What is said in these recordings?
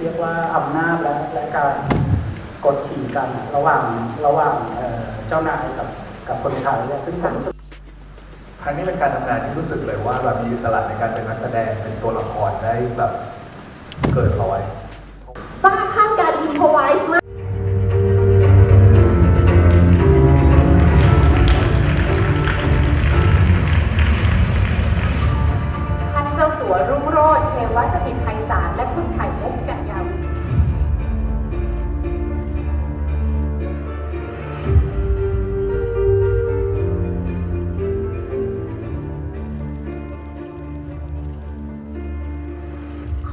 เรียกว่าอำนาจและและการกดขี่กันระหว่างระหว่างเอ่อเจ้านายกับกับคนใช้เนี่ยซึ่งผมรู้สึกครั้งนี้เป็นการทำงานที่รู้สึกเลยว่าแบบมีอิสระในการเป็นนักแสดงเป็นตัวละครได้แบบเกินร้อยบ้าข้างการอินพไวส์มากท่านเจ้าสัวรุ่งโรจน์เทวสถิตไพศาลและคุณไข่มุก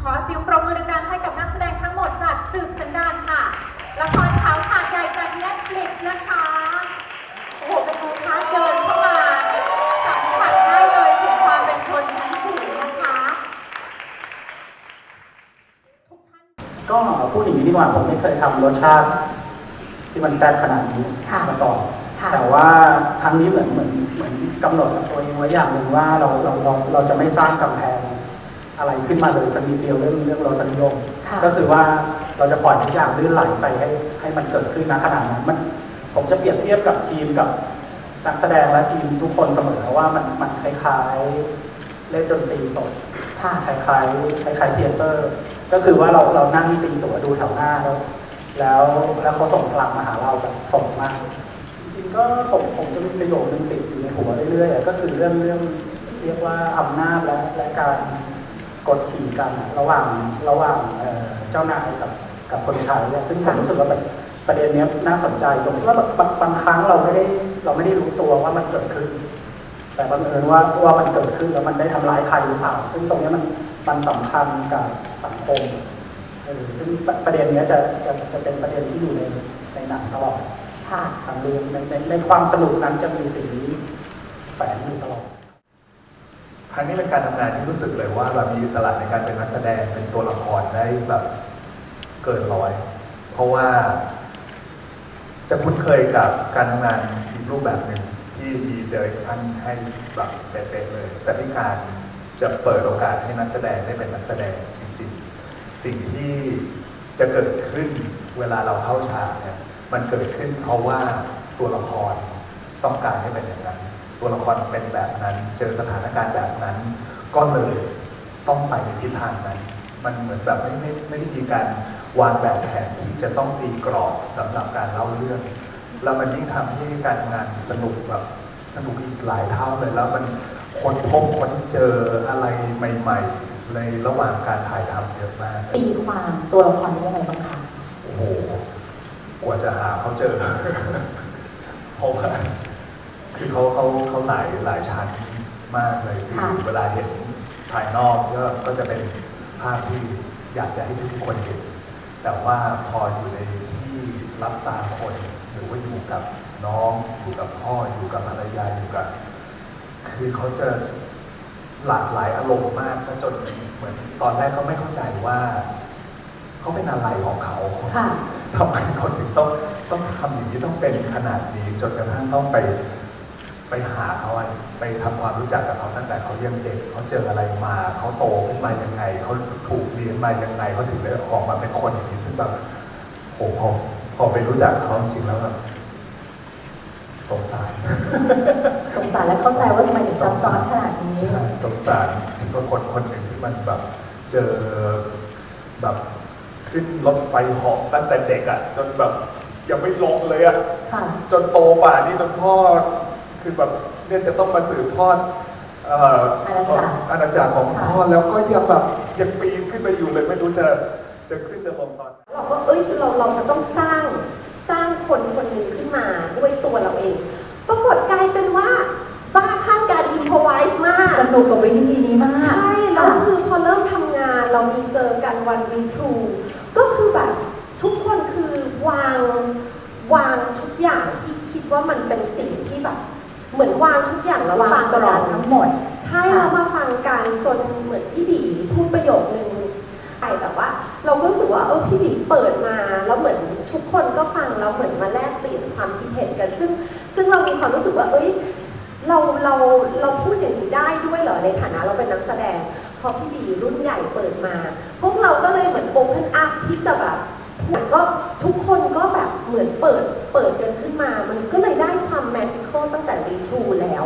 ขอเสียงปรบมือดังๆให้กับนักแสดงทั้งหมดจากสืบสันดานค่ะ ละครเช้าฉากใหญ่จาก Netflix นะคะ โอ้โห เป็นไงคะเดินเข้ามา สัมผัสได้เลยถึงความเป็นชนชั้นสูงนะคะ ทุกท่าน ก็พูดอย่างนี้ดีกว่าผมไม่เคยทำรสชาติที่มันแซ่บขนาดนี้ค่ะมาก่อนค่ะแต่ว่าครั้งนี้เหมือนเหมือนเหมือนกำหนดกับตัวเองไว้อย่างหนึ่งว่าเราเราเราเราจะไม่สร้างกำแพง อะไรขึ้นมาเลยสักนิดเดียวเรื่องเรื่องรสนิยม ค่ะก็คือว่าเราจะปล่อยทุกอย่างลื่นไหลไปให้ให้มันเกิดขึ้นนะขนาดนั้นมันผมจะเปรียบเทียบกับทีมกับนักแสดงและทีมทุกคนเสมอว่ามันมันคล้ายๆเล่นดนตรีสดค่ะ คล้ายๆคล้ายๆเทยเตอร์ ก็คือว่าเราเรานั่งตีตั๋วดูแถวหน้าแล้ว แล้วแล้วเขาส่งพลังมาหาเราแบบส่งมาก จริงๆก็ผมผมจะมีประโยคนึงติดอยู่ในหัวเรื่อยๆอะก็คือเรื่องเรื่องเรียกว่าอำนาจและและการ กดขี่กันอะระหว่างระหว่างเอ่อเจ้านายกับกับคนใช้อะซึ่งผมรู้สึกว่าประประเด็นเนี้ยน่าสนใจตรงที่ว่าบางบางครั้งเราไม่ได้เราไม่ได้รู้ตัวว่ามันเกิดขึ้น แต่บังเอิญว่าว่ามันเกิดขึ้นแล้วมันได้ทำร้ายใครหรือเปล่า ซึ่งตรงเนี้ยมันมันสำคัญกับสังคมเออซึ่งประประเด็นเนี้ยจะจะจะเป็นประเด็นที่อยู่ในในหนังตลอดค่ะทางเรื่องในในในความสนุกนั้นจะมีสิ่งนี้แฝงอยู่ตลอด ครั้งนี้เป็นการทำงานที่รู้สึกเลยว่าแบบมีอิสระในการเป็นนักแสดงเป็นตัวละครได้แบบเกินร้อย เพราะว่าจะคุ้นเคยกับการทำงานอีกรูปแบบหนึ่งที่มีเดเรคชั่นให้แบบเป๊ะๆเลย แต่ที่การจะเปิดโอกาสให้นักแสดงได้เป็นนักแสดงจริง ๆ สิ่งที่จะเกิดขึ้นเวลาเราเข้าฉากเนี่ยมันเกิดขึ้นเพราะว่าตัวละครต้องการให้เป็นอย่างนั้น ตัวละครเป็นแบบนั้น เจอสถานการณ์แบบนั้น ก็เลยต้องไปในทิศทางนั้น มันเหมือนแบบไม่ไม่ไม่ได้มีการวางแบบแผนที่จะต้องตีกรอบสำหรับการเล่าเรื่อง แล้วมันยิ่งทำให้การทำงานสนุกแบบสนุกอีกหลายเท่าเลยแล้วมันค้นพบค้นเจออะไรใหม่ ๆ ในระหว่างการถ่ายทำเยอะมากตีความตัวละครนี้ยังไงบ้างคะโอ้โหกว่าจะหาเขาเจอเพราะว่า คือเขาเขาเขาหลายหลายชั้นมากเลยคือค่ะ เวลาเห็นภายนอกก็ก็จะเป็นภาพที่อยากจะให้ทุกคนเห็น แต่ว่าพออยู่ในที่รับตาคน หรือว่าอยู่กับน้องอยู่กับพ่ออยู่กับภรรยาอยู่กับ คือเขาจะหลากหลายอารมณ์มากซะจนเหมือนตอนแรกก็ไม่เข้าใจว่าเขาเป็นอะไรของเขา ค่ะ ทำไมคนถึงต้องต้องทำอย่างนี้ต้องเป็นขนาดนี้จนกระทั่งต้องไป ไปหาเขาอะไปทำความรู้จักกับเขาตั้งแต่เขายังเด็กเขาเจออะไรมา เขาโตขึ้นมายังไง เขาถูกเลี้ยงมายังไงเขาถึงได้ออกมาเป็นคนอย่างนี้ซึ่งแบบโอ้พอพอไปรู้จักเขาจริงๆแล้วแบบสงสาร สงสารและเข้าใจว่าทำไมถึงซับซ้อนขนาดนี้ใช่สงสารที่ว่าคนคนหนึ่งที่มันแบบเจอแบบขึ้นรถไฟเหาะตั้งแต่เด็กอะจนแบบยังไม่ลงเลยอะค่ะจนโตป่านนี้จนพ่อ คือแบบเนี่ยจะต้องมาสืบทอดเอ่ออาณาจักร อาณาจักรของพ่อค่ะแล้วก็ยังแบบยังปีนขึ้นไปอยู่เลยไม่รู้จะจะขึ้นจะลงตอนไหนเราก็เอ้ยเราเราจะต้องสร้างสร้างคนคนหนึ่งขึ้นมาด้วยตัวเราเอง ปรากฏกลายเป็นว่า บ้าข้างการอินพไวส์มาก สนุกกับวิธีนี้มากใช่ แล้วคือพอเริ่มทำงานเรามีเจอกันวันวีทรูก็คือแบบทุกคนคือวางวางทุกอย่างที่คิดว่ามันเป็นสิ่งที่แบบ เหมือนวางทุกอย่างแล้ววางฟังกรอบกันทั้งหมด ใช่ค่ะเรามาฟังกันจนเหมือนพี่บีพูดประโยคนึงไอ้แบบว่า เราก็รู้สึกว่าเออพี่บีเปิดมาแล้วเหมือนทุกคนก็ฟังแล้วเหมือนมาแลกเปลี่ยนความคิดเห็นกัน ซึ่งซึ่งเรามีความรู้สึกว่าเอ้ยเราเราเราพูดอย่างนี้ได้ด้วยเหรอในฐานะเราเป็นนักแสดงพอพี่บีรุ่นใหญ่เปิดมา พวกเราก็เลยเหมือน open up ที่จะแบบพูดก็ทุกคนก็แบบเหมือนเปิดเปิดกันขึ้นมา มันก็เลยได้ความแมจิคอลตั้งแต่รีทูแล้ว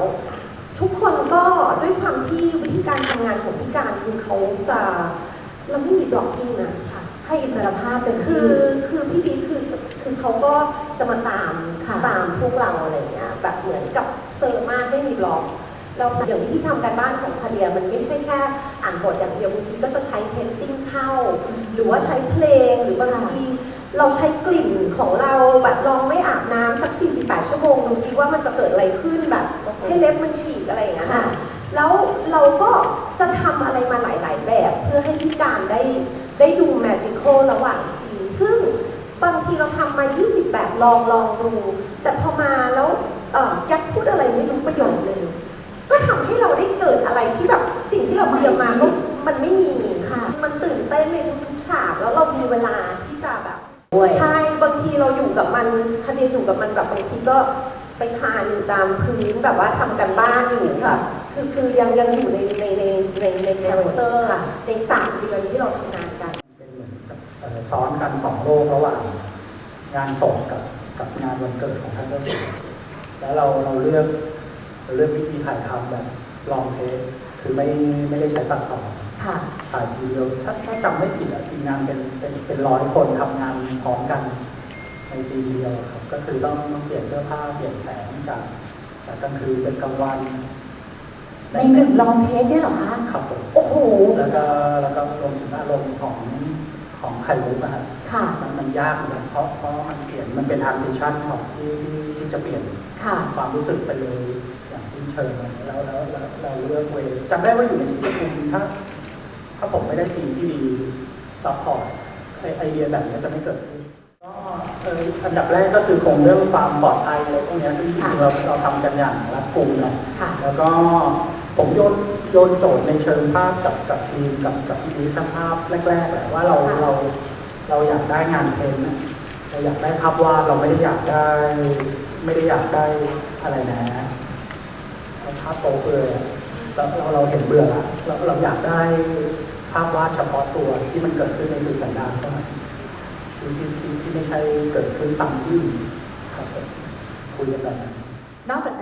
ทุกคนก็ด้วยความที่วิธีการทำงานของพี่การคือเขาจะเราไม่มีบล็อกกิ้งนะค่ะให้อิสรภาพเต็มคืที่อคือพี่บิ๊กคือคือเขาก็จะมาตามค่ะตามพวกเราอะไรเงี้ยแบบเหมือนกับเซอร์มากไม่มีบล็อกเราอย่างที่ทำการบ้านของคาเดียมันไม่ใช่แค่อ่านบทอย่างเดียวบางทีก็จะใช้เพนติ้งเข้า หรือว่าใช้เพลงหรือบางทีเราใช้กลิ่นของเราแบบลองไม่อาบน้ำสัก 48 ชั่วโมงดูซิว่ามันจะเกิดอะไรขึ้นแบบ ให้เล็บมันฉีกอะไรอย่างเงี้ยนะแล้วเราก็จะทำอะไรมาหลาย ๆ แบบเพื่อให้พี่การได้ได้ดูแมจิคอลระหว่างซีนซึ่งบางทีเราทำมา 20 แบบลองลองดู แต่พอมาแล้วเอ่อแก๊กพูดอะไรไม่รู้ประโยคนึงก็ทำให้เราได้เกิดอะไรที่แบบสิ่งที่เราเตรียมมาก็มันไม่มีค่ะ มันตื่นเต้นในทุกๆฉากแล้วเรามีเวลาที่จะแบบด้วยใช่บางที เราอยู่กับมันคดีอยู่กับมันแบบบางทีก็ไปคลานอยู่ตามพื้นแบบว่าทำกันบ้านอยู่แบบคือคือยังยังอยู่ในในในในในคาแรคเตอร์ค่ะในสามเดือนที่เราทำงานกัน เป็นเหมือนจะเอ่อซ้อนกันสองโลกระหว่างงานศพกับกับงานวันเกิดของท่านเจ้าสัวแล้วเราเราเลือกเราเลือกวิธีถ่ายทำแบบลองเทคคือไม่ไม่ได้ใช้ตัดต่อค่ะถ่ายทีเดียวถ้าถ้าจำไม่ผิดอะทีมงานเป็นเป็นเป็นร้อยคนทำงานพร้อมกัน ในซีนเดียวครับก็คือต้องต้องเปลี่ยนเสื้อผ้าเปลี่ยนแสงจากจากกลางคืนเป็นกลางวันในหนึ่งลองเทคเนี่ยเหรอคะครับผมโอ้โหแล้วก็แล้วก็รวมถึงอารมณ์ของของไข่มุกอะครับค่ะมันมันยากเหมือนกันเพราะเพราะมันเปลี่ยนมันเป็น transition shot ที่ที่ที่จะเปลี่ยนค่ะความรู้สึกไปเลยอย่างสิ้นเชิงอะไรอย่างเงี้ยแล้วแล้วแล้วเราเลือกเวย์จำได้ว่าอยู่ในที่ประชุมถ้าถ้าผมไม่ได้ทีมที่ดีซัพพอร์ตไอเดียแบบนี้จะไม่เกิดขึ้นก็เอ่ออันดับแรกก็คือคงเรื่องความปลอดภัยอะไรพวกเนี้ยซึ่งจริงๆเราเราทำกันอย่างรัดกุมแหละค่ะแล้วก็ผมโยนโยนโจทย์ในเชิงภาพกับกับทีมกับกับพี่บีช่างภาพแรกๆแหละว่าเราค่ะเราเราอยากได้งานเพนท์นะเราอยากได้ภาพวาดเราไม่ได้อยากได้ ไม่ได้อยากได้อะไรนะเอาภาพโป๊เปลือยอะเราเราเราเห็นเบื่อละเราเราอยากได้ภาพวาดเฉพาะตัวที่มันเกิดขึ้นในสื่อสัญญาณเท่านั้น ที่ที่ที่ไม่ใช่เกิดขึ้นซ้ำที่ครับคุยกันแบบนั้น นอกจาก